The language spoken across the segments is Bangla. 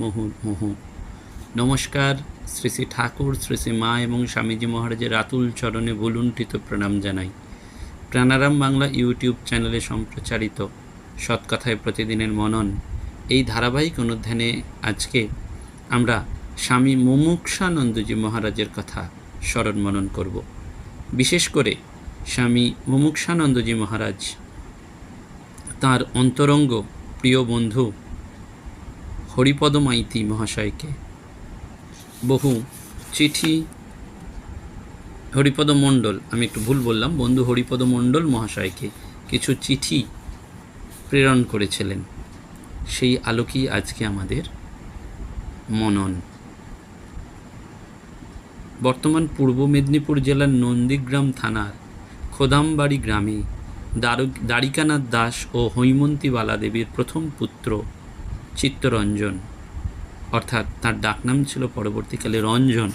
মুহুর্মুহু নমস্কার শ্রী শ্রী ঠাকুর শ্রী শ্রী মা এবং স্বামীজি মহারাজের আতুল চরণে ভুলুণ্ঠিত প্রণাম জানাই। প্রাণারাম বাংলা ইউটিউব চ্যানেলে সম্প্রচারিত সৎকথায় প্রতিদিনের মনন এই ধারাবাহিক অনুধ্যানে আজকে আমরা স্বামী মুমুক্ষানন্দজি মহারাজের কথা স্মরণ মনন করব। বিশেষ করে স্বামী মুমুক্ষানন্দজি মহারাজ, তার অন্তরঙ্গ প্রিয় বন্ধু হরিপদ মাইতি মহাশয়কে। বহু চিঠি, হরিপদ মণ্ডল, আমি একটু ভুল বললাম, বন্ধু হরিপদ মণ্ডল মহাশয়কে কিছু চিঠি প্রেরণ করেছিলেন। সেই আলোকেই আজকে আমাদের মনন। বর্তমান পূর্ব মেদিনীপুর জেলার নন্দীগ্রাম থানার খোদামবাড়ি গ্রামে দারু- দ্বারিকানাথ দাস ও হৈমন্তীবালা দেবীর প্রথম পুত্র চিত্তরঞ্জন। অর্থাৎ তার ডাকনাম ছিল পরবর্তীকালে রঞ্জন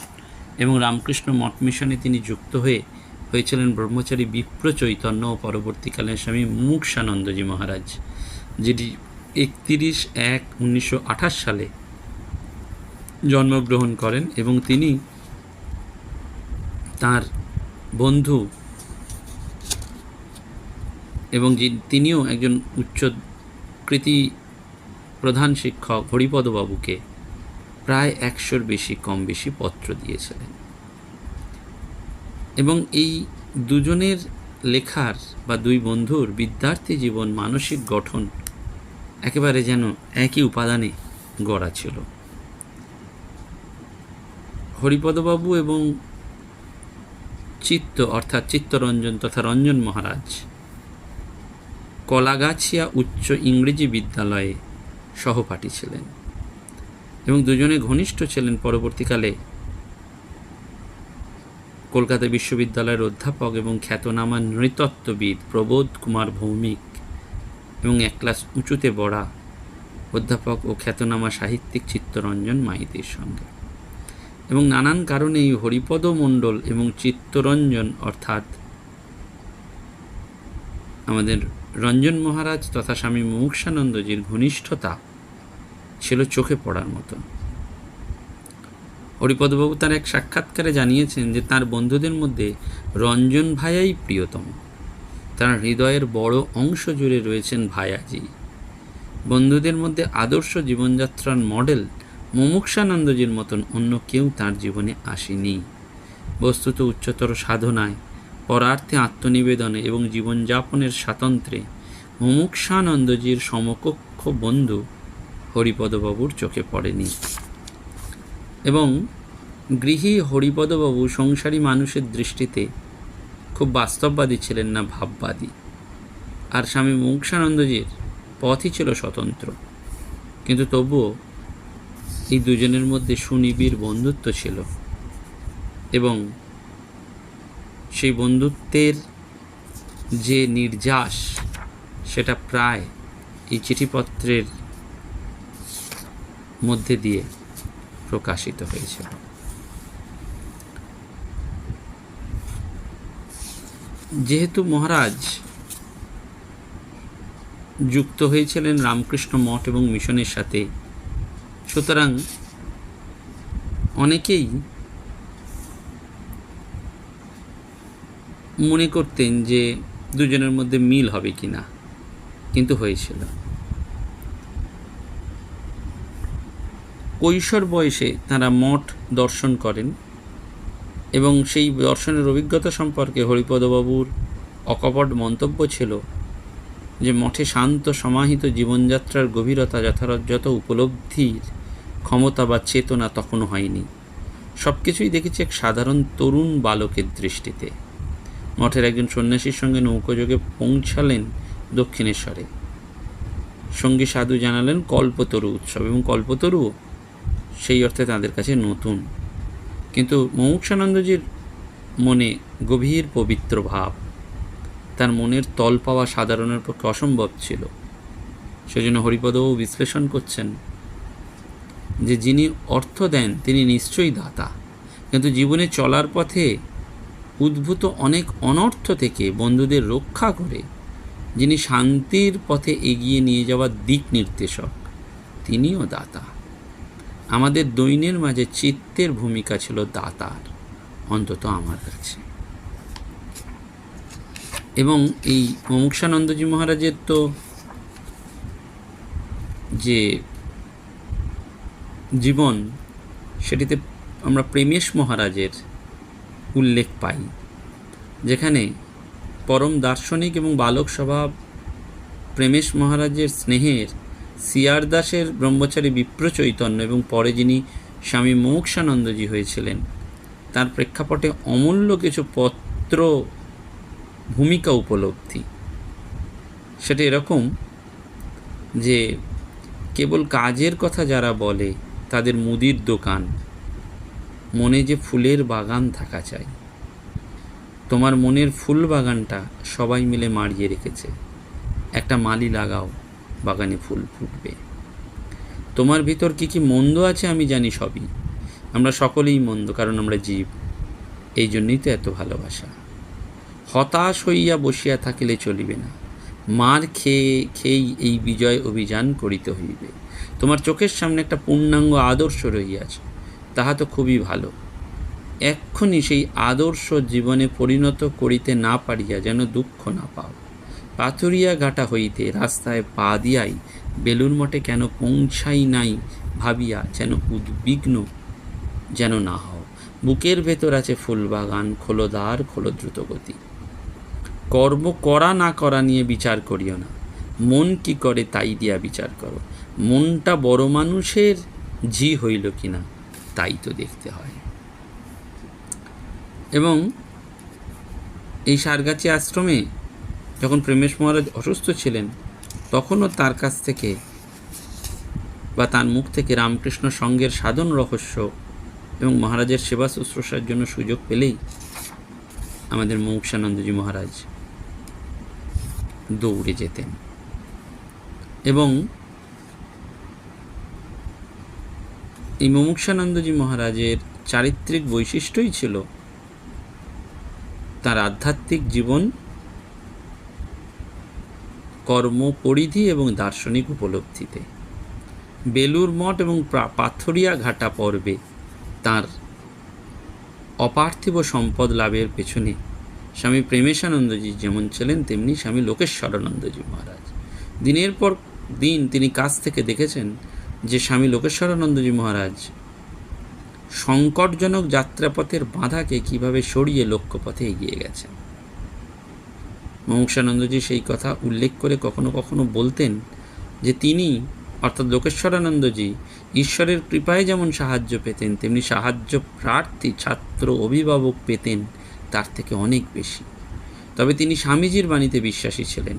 এবং রামকৃষ্ণ মঠ মিশনে তিনি যুক্ত হয়ে হয়েছিলেন ব্রহ্মচারী বিপ্র চৈতন্য ও পরবর্তীকালে স্বামী মুক্ষানন্দজি মহারাজ যেটি একতিরিশ এক উনিশশো সালে জন্মগ্রহণ করেন এবং তিনি তার বন্ধু এবং যি- তিনিও একজন উচ্চকৃতি প্রধান শিক্ষক হরিপদবাবুকে প্রায় একশোর বেশি কম বেশি পত্র দিয়েছিলেন। এবং এই দুজনের লেখার বা দুই বন্ধুর বিদ্যার্থী জীবন, মানসিক গঠন একেবারে যেন একই উপাদানে গড়া ছিল। হরিপদবাবু এবং চিত্ত অর্থাৎ চিত্তরঞ্জন তথা রঞ্জন মহারাজ কলাগাছিয়া উচ্চ ইংরেজি বিদ্যালয়ে সহপাঠী ছিলেন এবং দুজনে ঘনিষ্ঠ ছিলেন পরবর্তীকালে। কলকাতা বিশ্ববিদ্যালয়ের অধ্যাপক এবং খ্যাতনামা নৃতত্ত্ববিদ প্রবোধ কুমার ভৌমিক এবং এক ক্লাস উঁচুতে বড়া অধ্যাপক ও খ্যাতনামা সাহিত্যিক চিত্তরঞ্জন মাইতির সঙ্গে। এবং নানান কারণে এই হরিপদ মণ্ডল এবং চিত্তরঞ্জন অর্থাৎ আমাদের রঞ্জন মহারাজ তথা স্বামী মুমুক্ষানন্দজির ঘনিষ্ঠতা ছিল চোখে পড়ার মতো হরিপদবাবু তার এক সাক্ষাৎকারে জানিয়েছেন যে তার বন্ধুদের মধ্যে রঞ্জন ভাইয়াই প্রিয়তম। তার হৃদয়ের বড় অংশ জুড়ে রয়েছেন ভায়াজি। বন্ধুদের মধ্যে আদর্শ জীবনযাত্রার মডেল মুমুক্ষানন্দজির মতন অন্য কেউ তার জীবনে আসেনি। বস্তুত উচ্চতর সাধনায় পরার্থে আত্মনিবেদনে এবং জীবনযাপনের স্বাতন্ত্র্যে মুমুক্ষানন্দজির সমকক্ষ বন্ধু হরিপদবাবুর চোখে পড়েনি। এবং গৃহী হরিপদবাবু সংসারী মানুষের দৃষ্টিতে খুব বাস্তববাদী ছিলেন না ভাববাদী। আর স্বামী মুমুক্ষানন্দজির পথই ছিল স্বতন্ত্র। কিন্তু তবুও এই দুজনের মধ্যে সুনিবিড় বন্ধুত্ব ছিল। এবং সেই বন্ধুত্বের যে নির্যাস, সেটা প্রায় এই চিঠিপত্রের মধ্যে দিয়ে প্রকাশিত হয়েছিল যেহেতু মহারাজ যুক্ত হয়েছিলেন রামকৃষ্ণ মঠ এবং মিশনের সাথে, সুতরাং অনেকেই মনে করতেন যে দুজনের মধ্যে মিল হবে কি না কিন্তু হয়েছিল। কৈশোর বয়সে তারা মঠ দর্শন করেন এবং সেই দর্শনের অভিজ্ঞতা সম্পর্কে হরিপদবাবুর অকপট মন্তব্য ছিল যে মঠে শান্ত, সমাহিত জীবনযাত্রার গভীরতা যথাযথ উপলব্ধির ক্ষমতা বা চেতনা তখনও হয়নি। সব কিছুই দেখেছি এক সাধারণ তরুণ বালকের দৃষ্টিতে। মঠের একজন সন্ন্যাসীর সঙ্গে নৌকোযোগে পৌঁছালেন দক্ষিণেশ্বরে। সঙ্গী সাধু জানালেন, কল্পতরু উৎসব। এবং কল্পতরু সেই অর্থে তাদের কাছে নতুন। কিন্তু মুমুক্ষানন্দজির মনে গভীর পবিত্র ভাব। তার মনের তল পাওয়া সাধারণের পক্ষে অসম্ভব ছিল। সেজন্য হরিপদও বিশ্লেষণ করছেন যে, যিনি অর্থ দেন, তিনি নিশ্চয়ই দাতা। কিন্তু জীবনে চলার পথে উদ্ভূত অনেক অনর্থ থেকে বন্ধুদের রক্ষা করে, যিনি শান্তির পথে এগিয়ে নিয়ে যাওয়ার দিক নির্দেশক, তিনিও দাতা। আমাদের দৈনের মাঝে চিত্তের ভূমিকা ছিল দাতার, অন্তত আমার কাছে। এবং এই মুমুক্ষানন্দজি মহারাজের তো যে জীবন, সেটিতে আমরা প্রেমেশ মহারাজের উল্লেখ পাই, যেখানে পরম দার্শনিক এবং বালক স্বভাব প্রেমেশ মহারাজের স্নেহের, সিয়ার দাসের ব্রহ্মচারী বিপ্র চৈতন্য এবং পরে যিনি স্বামী মোক্ষানন্দজি হয়েছিলেন, তার প্রেক্ষাপটে অমূল্য কিছু পত্র ভূমিকা উপলব্ধি। সেটা এরকম যে কেবল কাজের কথা যারা বলে, তাদের মুদির দোকান মনে যে ফুলের বাগান থাকা চাই। তোমার মনের ফুল বাগানটা সবাই মিলে মাড়িয়ে রেখেছে। একটা মালি লাগাও, বাগানে ফুল ফুটবে। তোমার ভিতর কি কি মন্দ আছে আমি জানি সবই। আমরা সকলেই মন্দ, কারণ আমরা জীব। এই জন্যই তো এত ভালোবাসা। হতাশ হইয়া বসিয়া থাকিলে চলিবে না। মার খেয়ে, খেয়েই এই বিজয় অভিযান করিতে হইবে। তোমার চোখের সামনে একটা পূর্ণাঙ্গ আদর্শ রহিয়াছে। তাহা তো খুবই ভালো। এক্ষুনি সেই আদর্শ জীবনে পরিণত করিতে না পারিয়া যেন দুঃখ না পাও। পাথুরিয়া ঘাটা হইতে রাস্তায় পা দিয়াই বেলুর মঠে কেন পৌঁছাই নাই ভাবিয়া যেন উদ্বিগ্ন যেন না হও। বুকের ভেতর আছে ফুলবাগান, খোলদার খোলো দ্রুতগতি কর্ম করা না করা নিয়ে বিচার করিও না। মন কি করে তাই দিয়া বিচার করো। মনটা বড় মানুষের জি হইল কিনা? তাই তো দেখতে হয়। এবং এই সারগাছি আশ্রমে যখন প্রেমেশ মহারাজ অসুস্থ ছিলেন, তখনও তার কাছ থেকে বা তার মুখ থেকে রামকৃষ্ণ সঙ্গের সাধন রহস্য এবং মহারাজের সেবা শুশ্রূষার জন্য সুযোগ পেলেই আমাদের মৌক্ষানন্দজি মহারাজ দৌড়ে যেতেন। এবং এই মুমুক্ষানন্দজি মহারাজের চারিত্রিক বৈশিষ্ট্যই ছিল তার আধ্যাত্মিক জীবন, কর্ম, পরিধি এবং দার্শনিক উপলব্ধিতে। বেলুর মঠ এবং পাথরিয়া ঘাটা পর্বে তার অপার্থিব সম্পদ লাভের পেছনে স্বামী প্রেমেশানন্দজি যেমন ছিলেন, তেমনি স্বামী লোকেশ্বরানন্দজি মহারাজ। দিনের পর দিন তিনি কাছ থেকে দেখেছেন যে স্বামী লোকেশ্বরানন্দজি মহারাজ সংকটজনক যাত্রাপথের বাধাকে কীভাবে সরিয়ে লক্ষ্যপথে এগিয়ে গেছেন? মমুক্ষানন্দজি সেই কথা উল্লেখ করে কখনো কখনো বলতেন যে তিনি, অর্থাৎ লোকেশ্বরানন্দজি, ঈশ্বরের কৃপায় যেমন সাহায্য পেতেন, তেমনি সাহায্য প্রার্থী, ছাত্র, অভিভাবক পেতেন, তার থেকে অনেক বেশি। তবে তিনি স্বামীজির বাণীতে বিশ্বাসী ছিলেন।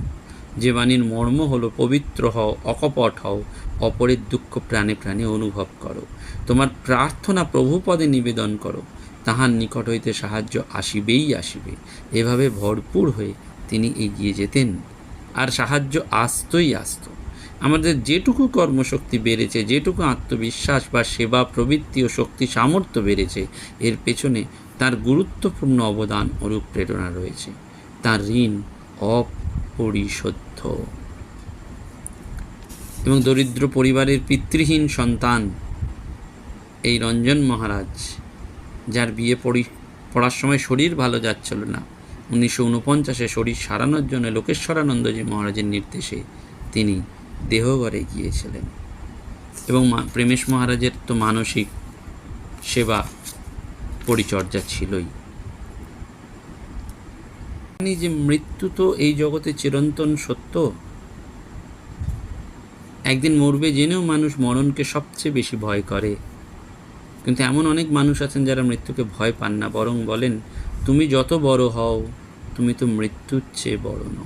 যে বাণীর মর্ম হলো পবিত্র হও, অকপট হও, অপরের দুঃখ প্রাণে প্রাণে অনুভব করো। তোমার প্রার্থনা প্রভুপদে নিবেদন করো। তাহার নিকট হইতে সাহায্য আসিবেই আসিবে। এভাবে ভরপুর হয়ে তিনি এগিয়ে যেতেন। আর সাহায্য আসতই আসত। আমাদের যেটুকু কর্মশক্তি বেড়েছে, যেটুকু আত্মবিশ্বাস বা সেবা প্রবৃত্তি ও শক্তি সামর্থ্য বেড়েছে, এর পেছনে তার গুরুত্বপূর্ণ অবদান অনুপ্রেরণা রয়েছে। তার ঋণ অপরিশোধ্য এবং দরিদ্র পরিবারের পিতৃহীন সন্তান এই রঞ্জন মহারাজ, যার বিয়ে পড়ি, পড়ার সময় শরীর ভালো যাচ্ছিল না। উনিশশো উনপঞ্চাশে শরীর সারানোর জন্য লোকেশ্বরানন্দজি মহারাজের নির্দেশে তিনি দেহঘরে গিয়েছিলেন। এবং প্রেমেশ মহারাজের তো মানসিক সেবা পরিচর্যা ছিলই। যে মৃত্যু তো এই জগতে চিরন্তন সত্য। একদিন মরবে জেনেও মানুষ মরণকে সবচেয়ে বেশি ভয় করে। কিন্তু এমন অনেক মানুষ আছেন যারা মৃত্যুকে ভয় পান না, বরং বলেন, তুমি যত বড় হও, তুমি তো মৃত্যুর চেয়ে বড় নও।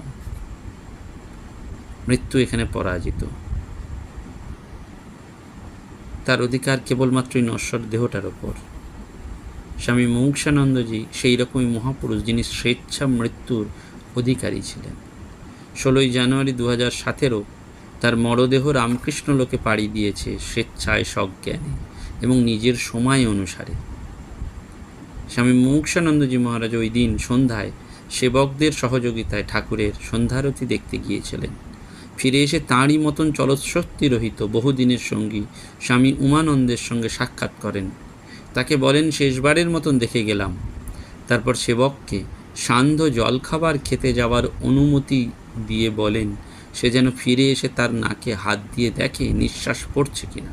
মৃত্যু এখানে পরাজিত। তার অধিকার কেবলমাত্রই নশ্বর দেহটার ওপর। স্বামী মৌক্ষানন্দজি সেই রকমই মহাপুরুষ যিনি স্বেচ্ছা মৃত্যুর অধিকারী ছিলেন। ষোলোই জানুয়ারি দু হাজার সতেরো তার মরদেহ রামকৃষ্ণ লোকে পাড়ি দিয়েছে স্বেচ্ছায় সজ্ঞানে এবং নিজের সময় অনুসারে। স্বামী মুমুক্ষানন্দজি মহারাজ ওই দিন সন্ধ্যায় সেবকদের সহযোগিতায় ঠাকুরের সন্ধ্যারতি দেখতে গিয়েছিলেন। ফিরে এসে তাঁরই মতন চলৎশক্তি রহিত বহুদিনের সঙ্গী স্বামী উমানন্দের সঙ্গে সাক্ষাৎ করেন তাকে বলেন, শেষবারের মতন দেখে গেলাম। তারপর সেবককে, সান্ধ্য জলখাবার খেতে যাওয়ার অনুমতি দিয়ে বলেন, সে যেন ফিরে এসে তার নাকে হাত দিয়ে দেখে, নিঃশ্বাস পড়ছে কিনা।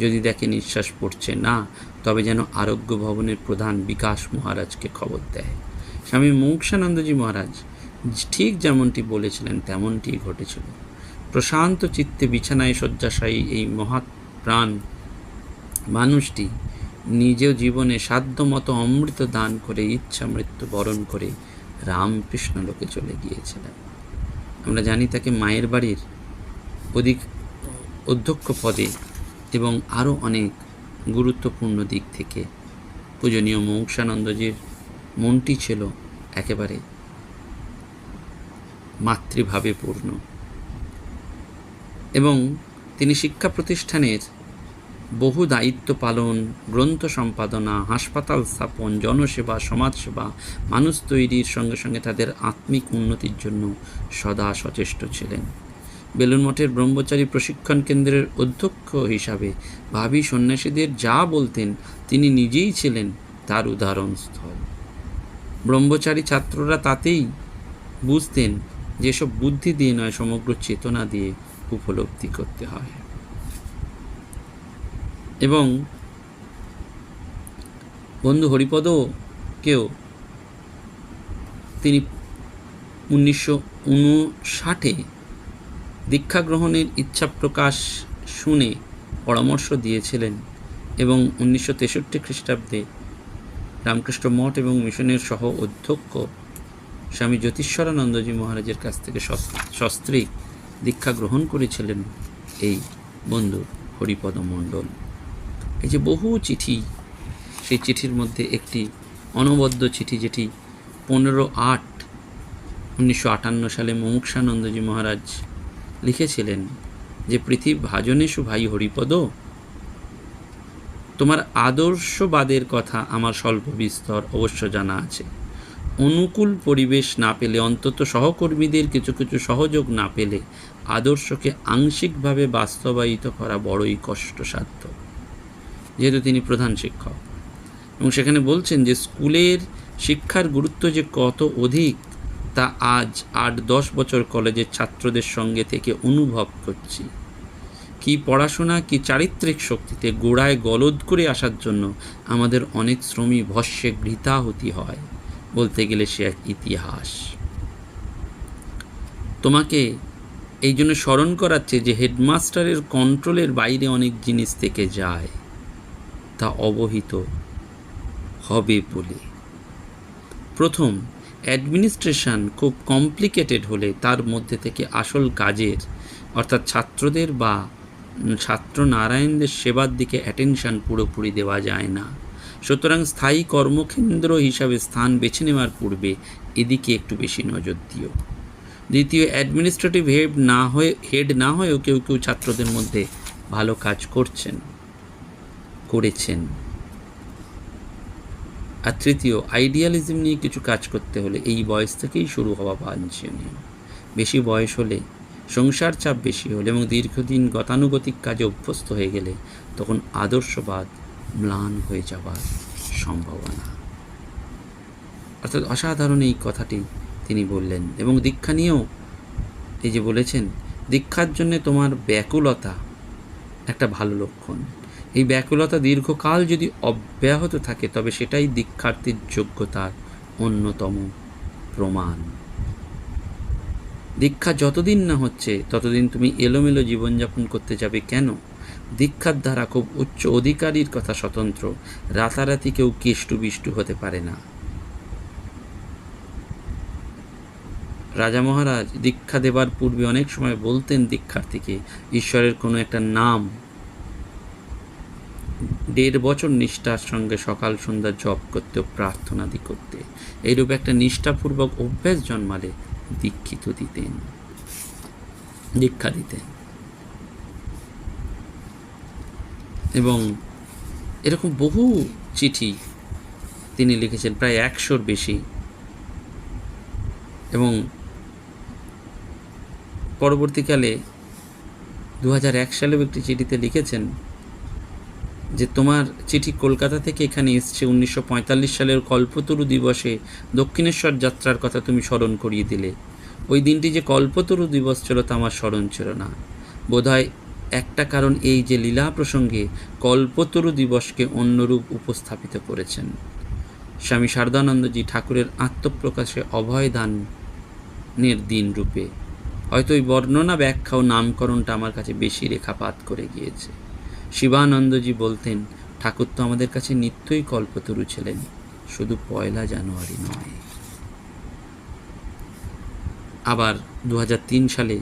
যদি দেখে নিঃশ্বাস পড়ছে না, তবে যেন আরোগ্য ভবনের প্রধান বিকাশ মহারাজকে খবর দেয়। স্বামী মুক্ষানন্দজি মহারাজ, ঠিক যেমনটি বলেছিলেন তেমনটি ঘটেছিল। প্রশান্ত চিত্তে বিছানায় শয্যাশায়ী এই মহাৎ প্রাণ মানুষটি নিজ জীবনে সাধ্যমতো অমৃত দান করে ইচ্ছা মৃত্যু বরণ করে রামকৃষ্ণ লোকে চলে গিয়েছিলেন। আমরা জানি তাকে মায়ের বাড়ির অধিক অধ্যক্ষ পদে এবং আরও অনেক গুরুত্বপূর্ণ দিক থেকে পূজনীয় মৌক্ষানন্দজির মনটি ছিল একেবারে মাতৃভাবে পূর্ণ। এবং তিনি শিক্ষা প্রতিষ্ঠানের বহু দায়িত্ব পালন, গ্রন্থ সম্পাদনা, হাসপাতাল স্থাপন, জনসেবা, সমাজসেবা, মানুষ তৈরির সঙ্গে সঙ্গে তাদের আত্মিক উন্নতির জন্য সদা সচেষ্ট ছিলেন। বেলুন মঠের ব্রহ্মচারী প্রশিক্ষণ কেন্দ্রের অধ্যক্ষ হিসাবে ভাবি সন্ন্যাসীদের যা বলতেন, তিনি নিজেই ছিলেন তার উদাহরণস্থল। ব্রহ্মচারী ছাত্ররা তাতেই বুঝতেন, যেসব বুদ্ধি দিয়ে নয়, সমগ্র চেতনা দিয়ে উপলব্ধি করতে হয়। এবং বন্ধু হরিপদকেও তিনি উনিশশো উনষাটে দীক্ষা গ্রহণের ইচ্ছা প্রকাশ শুনে পরামর্শ দিয়েছিলেন এবং উনিশশো তেষট্টি খ্রিস্টাব্দে রামকৃষ্ণ মঠ এবং মিশনের সহ অধ্যক্ষ স্বামী জ্যোতিষ্বরানন্দজি মহারাজের কাছ থেকে সস্ত্রীক দীক্ষা গ্রহণ করেছিলেন এই বন্ধু হরিপদ মণ্ডল। এই যে বহু চিঠি, সেই চিঠির মধ্যে একটি অনবদ্য চিঠি যেটি পনেরো আট উনিশশো আটান্ন সালে মুমুক্ষানন্দজি মহারাজ লিখেছিলেন যে, পৃথিবী ভাজনেশু ভাই হরিপদ, তোমার আদর্শবাদের কথা আমার স্বল্প বিস্তর অবশ্য জানা আছে। অনুকূল পরিবেশ না পেলে, অন্তত সহকর্মীদের কিছু কিছু সহযোগ না পেলে, আদর্শকে আংশিকভাবে বাস্তবায়িত করা বড়ই কষ্টসাধ্য। যেহেতু তিনি প্রধান শিক্ষক। এবং সেখানে বলছেন যে, স্কুলের শিক্ষার গুরুত্ব যে কত অধিক, তা আজ আট দশ বছর কলেজের ছাত্রদের সঙ্গে থেকে অনুভব করছি। কি পড়াশোনা, কি চারিত্রিক শক্তিতে গোড়ায় গলদ করে আসার জন্য আমাদের অনেক শ্রমী ভস্যে ঘৃতাহুতি হয়, বলতে গেলে সে এক ইতিহাস। তোমাকে এই জন্য স্মরণ করাচ্ছে যে, হেডমাস্টারের কন্ট্রোলের বাইরে অনেক জিনিস থেকে যায়। তা অবহিত হবে বলে। প্রথম অ্যাডমিনিস্ট্রেশন খুব কমপ্লিকেটেড হলে তার মধ্যে থেকে আসল কাজের, অর্থাৎ ছাত্রদের বা ছাত্র নারায়ণদের সেবার দিকে অ্যাটেনশন পুরোপুরি দেওয়া যায় না। সুতরাং স্থায়ী কর্মকেন্দ্র হিসাবে স্থান বেছে নেওয়ার পূর্বে এদিকে একটু বেশি নজর দিও। দ্বিতীয় অ্যাডমিনিস্ট্রেটিভ হেড না হয়ে হেড না হয়েও কেউ কেউ ছাত্রদের মধ্যে ভালো কাজ করছেন। করেছেন। আর তৃতীয় আইডিয়ালিজম নিয়ে কিছু কাজ করতে হলে এই বয়স থেকেই শুরু হওয়া বাঞ্ছনীয়। বেশি বয়স হলে, সংসার চাপ বেশি হলে এবং দীর্ঘদিন গতানুগতিক কাজে অভ্যস্ত হয়ে গেলে তখন আদর্শবাদ ম্লান হয়ে যাবার সম্ভাবনা। অর্থাৎ অসাধারণ এই কথাটি তিনি বললেন এবং দীক্ষা নিয়েও এই যে বলেছেন, দীক্ষার জন্যে তোমার ব্যাকুলতা একটা ভালো লক্ষণ। এই ব্যাকুলতা দীর্ঘকাল যদি অব্যাহত থাকে, তবে সেটাই দীক্ষার্থীর যোগ্যতার অন্যতম প্রমাণ। দীক্ষা যতদিন না হচ্ছে, ততদিন তুমি এলোমেলো জীবনযাপন করতে যাবে কেন? দীক্ষার দ্বারা খুব উচ্চ অধিকারীর কথা স্বতন্ত্র, রাতারাতি কেউ কেষ্টু বিষ্টু হতে পারে না। রাজা মহারাজ দীক্ষা দেবার পূর্বে অনেক সময় বলতেন দীক্ষার্থীকে, ঈশ্বরের কোনো একটা নাম দেড় বছর নিষ্ঠার সঙ্গে সকাল সন্ধ্যা জপ করতে ও প্রার্থনাদি করতে। এইরূপ একটা নিষ্ঠাপূর্বক অভ্যাস জন্মালে দীক্ষিত দিতেন। দীক্ষা দিতেন। এবং এরকম বহু চিঠি তিনি লিখেছেন, প্রায় একশোর বেশি। এবং পরবর্তীকালে দু হাজার এক সালেও একটি চিঠিতে লিখেছেন যে তোমার চিঠি কলকাতা থেকে এখানে এসছে উনিশশো সালের কল্পতরু দিবসে দক্ষিণেশ্বর যাত্রার কথা তুমি স্মরণ করিয়ে দিলে। ওই দিনটি যে কল্পতরু দিবস ছিল তা আমার স্মরণ ছিল না। বোধহয় একটা কারণ এই যে লীলা প্রসঙ্গে কল্পতরু দিবসকে অন্যরূপ উপস্থাপিত করেছেন। স্বামী শারদানন্দজি ঠাকুরের আত্মপ্রকাশে অভয়দানের দিন রূপে। হয়তো ওই বর্ণনা, ব্যাখ্যা ও নামকরণটা আমার কাছে বেশি রেখাপাত করে গিয়েছে। শিবানন্দজি বলতেন, ঠাকুর তো আমাদের কাছে নিত্যই কল্পতরু ছিলেন, শুধু পয়লা জানুয়ারি নয়। আবার দু হাজার তিন সালে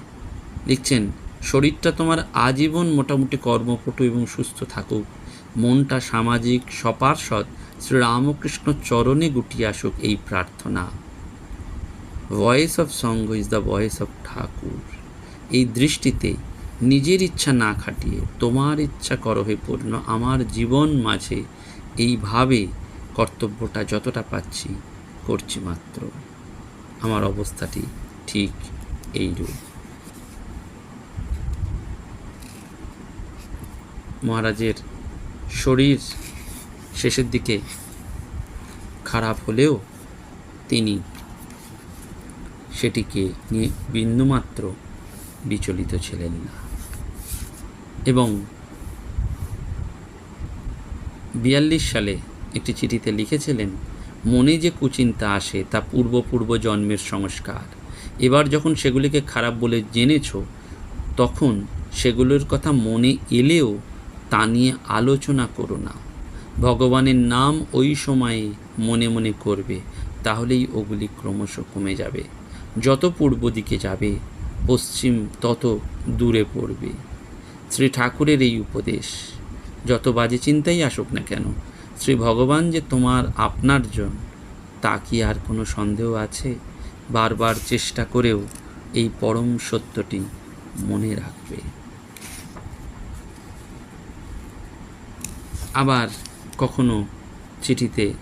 লিখছেন, শরীরটা তোমার আজীবন মোটামুটি কর্মপটু এবং সুস্থ থাকুক। মনটা সামাজিক সপার্ষদ শ্রীরামকৃষ্ণ চরণে গুটিয়ে আসুক এই প্রার্থনা। ভয়েস অফ সঙ্গ is the voice of Thakur. এই দৃষ্টিতে নিজের ইচ্ছা না খাটিয়ে তোমার ইচ্ছা করো হে পূর্ণ। আমার জীবন মাঝে এইভাবে কর্তব্যটা যতটা পাচ্ছি করছি মাত্র। আমার অবস্থাটি ঠিক এইরূপ। মহারাজের শরীর শেষের দিকে খারাপ হলেও তিনি সেটিকে নিয়ে বিন্দুমাত্র বিচলিত ছিলেন না। এবং বিয়াল্লিশ সালে একটি চিঠিতে লিখেছিলেন, মনে যে কুচিন্তা আসে তা পূর্ব পূর্ব জন্মের সংস্কার। এবার যখন সেগুলিকে খারাপ বলে জেনেছ, তখন সেগুলোর কথা মনে এলেও তা নিয়ে আলোচনা করো না। ভগবানের নাম ওই সময়ে মনে মনে করবে, তাহলেই ওগুলি ক্রমশ কমে যাবে। যত পূর্ব দিকে যাবে, পশ্চিম তত দূরে পড়বে। শ্রী ঠাকুরের এই উপদেশ। যত বাজে চিন্তাই আসুক না কেন শ্রী ভগবান যে তোমার আপনার জন, তা কি আর কোনো সন্দেহ আছে? বারবার চেষ্টা করেও এই পরম সত্যটি মনে রাখবে। আবার কখনো চিঠিতে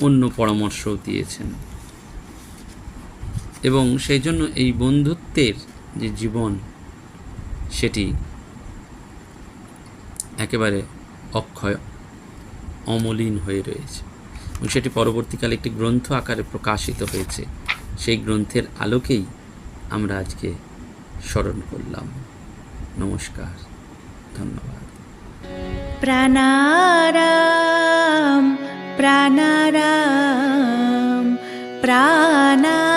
অন্য পরামর্শও দিয়েছেন। এবং সেই জন্য এই বন্ধুত্বের যে জীবন, সেটি একেবারে অক্ষয়, অমলিন হয়ে রয়েছে। এবং সেটি পরবর্তীকালে একটি গ্রন্থ আকারে প্রকাশিত হয়েছে। সেই গ্রন্থের আলোকেই আমরা আজকে স্মরণ করলাম। নমস্কার, ধন্যবাদ। প্রাণারাম প্রাণারাম প্রাণা